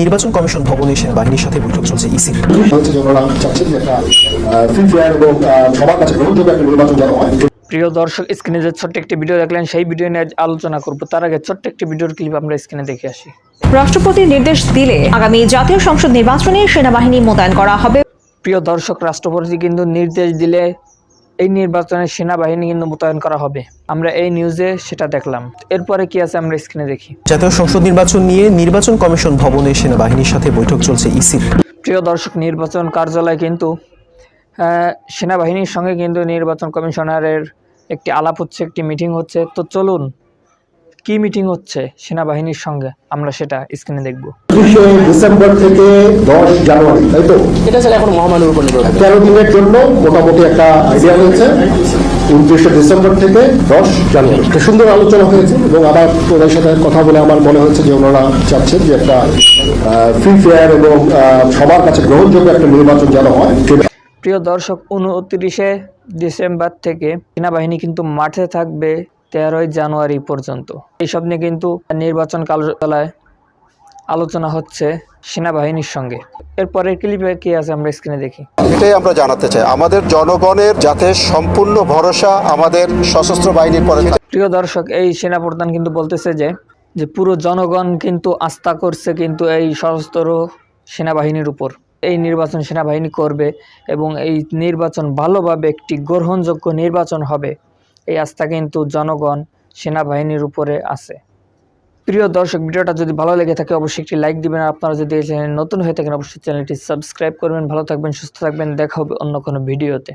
নির্বাচন কমিশন ভবনে সেনাবাহিনীর সাথে বৈঠক চলছে ইসির। প্রিয় দর্শক স্ক্রিনে যে ছোট্ট একটি ভিডিও দেখলেন সেই ভিডিও নিয়ে আলোচনা করব। তার আগে ছোট্ট একটি ভিডিওর ক্লিপ আমরা স্ক্রিনে দেখে আসি। রাষ্ট্রপতি নির্দেশ দিলে আগামী জাতীয় সংসদ নির্বাচনে সেনাবাহিনী মোতায়েন করা হবে। প্রিয় দর্শক রাষ্ট্রপতি কিন্তু নির্দেশ দিলে এই নির্বাচনে সেনাবাহিনী কিন্তু মোতায়েন করা হবে। আমরা এই নিউজে সেটা দেখলাম। এরপরে কি আছে আমরা স্ক্রিনে দেখি। জাতীয় সংসদ নির্বাচন নিয়ে নির্বাচন কমিশন ভবনে সেনাবাহিনীর সাথে বৈঠক চলছে ইসির। প্রিয় দর্শক নির্বাচন কার্যালয় কিন্তু সেনাবাহিনীর সঙ্গে কিন্তু নির্বাচন কমিশনারের একটি আলাপ হচ্ছে একটি মিটিং হচ্ছে। তো চলুন কি মিটিং হচ্ছে সেনাবাহিনীর সঙ্গে? আমরা সেটা স্ক্রিনে দেখব। একুশে ডিসেম্বর থেকে দশ জানুয়ারি তাই তো? এটা স্যার এখন মহামারীর উপর নির্ভর করে। তেরো দিনের জন্য মোটামুটি একটা আইডিয়া হয়েছে। উনত্রিশে ডিসেম্বর থেকে দশ জানুয়ারি। একটা সুন্দর আলোচনা হয়েছে এবং আবার ওদের সাথে কথা বলে আমার মনে হচ্ছে যে ওনারা চাচ্ছেন যে একটা ফ্রি ফেয়ার এবং আহ, সবার কাছে গ্রহণযোগ্য একটা নির্বাচন যেন হয়। সেটা প্রিয় দর্শক উনত্রিশে ডিসেম্বর থেকে সেনাবাহিনী কিন্তু মাঠে থাকবে তেরোই জানুয়ারি পর্যন্ত। এইসব নিয়ে কিন্তু নির্বাচন কার্যালয়ে আলোচনা হচ্ছে সেনাবাহিনীর সঙ্গে। এরপরের ক্লিপে কি আছে আমরা স্ক্রিনে দেখি। এটাই আমরা জানাতে চাই। আমাদের জনগণের যাতে সম্পূর্ণ ভরসা আমাদের সশস্ত্র বাহিনীর পরে প্রিয় দর্শক এই সেনাপ্রধান কিন্তু বলতেছে যে যে পুরো জনগণ কিন্তু আস্থা করছে কিন্তু এই সশস্ত্র সেনাবাহিনীর উপর। এই নির্বাচন সেনাবাহিনী করবে এবং এই নির্বাচন ভালোভাবে একটি গ্রহণযোগ্য নির্বাচন হবে। এই আস্থা কিন্তু জনগণ, সেনাবাহিনীর উপরে আছে। প্রিয় দর্শক, ভিডিওটা যদি ভালো লেগে থাকে, অবশ্যই একটি লাইক দিবেন। আপনারা যদি এই চ্যানেলে নতুন হয়ে থাকেন, অবশ্যই চ্যানেলটি সাবস্ক্রাইব করবেন। ভালো থাকবেন, সুস্থ থাকবেন। দেখা হবে অন্য কোনো ভিডিওতে।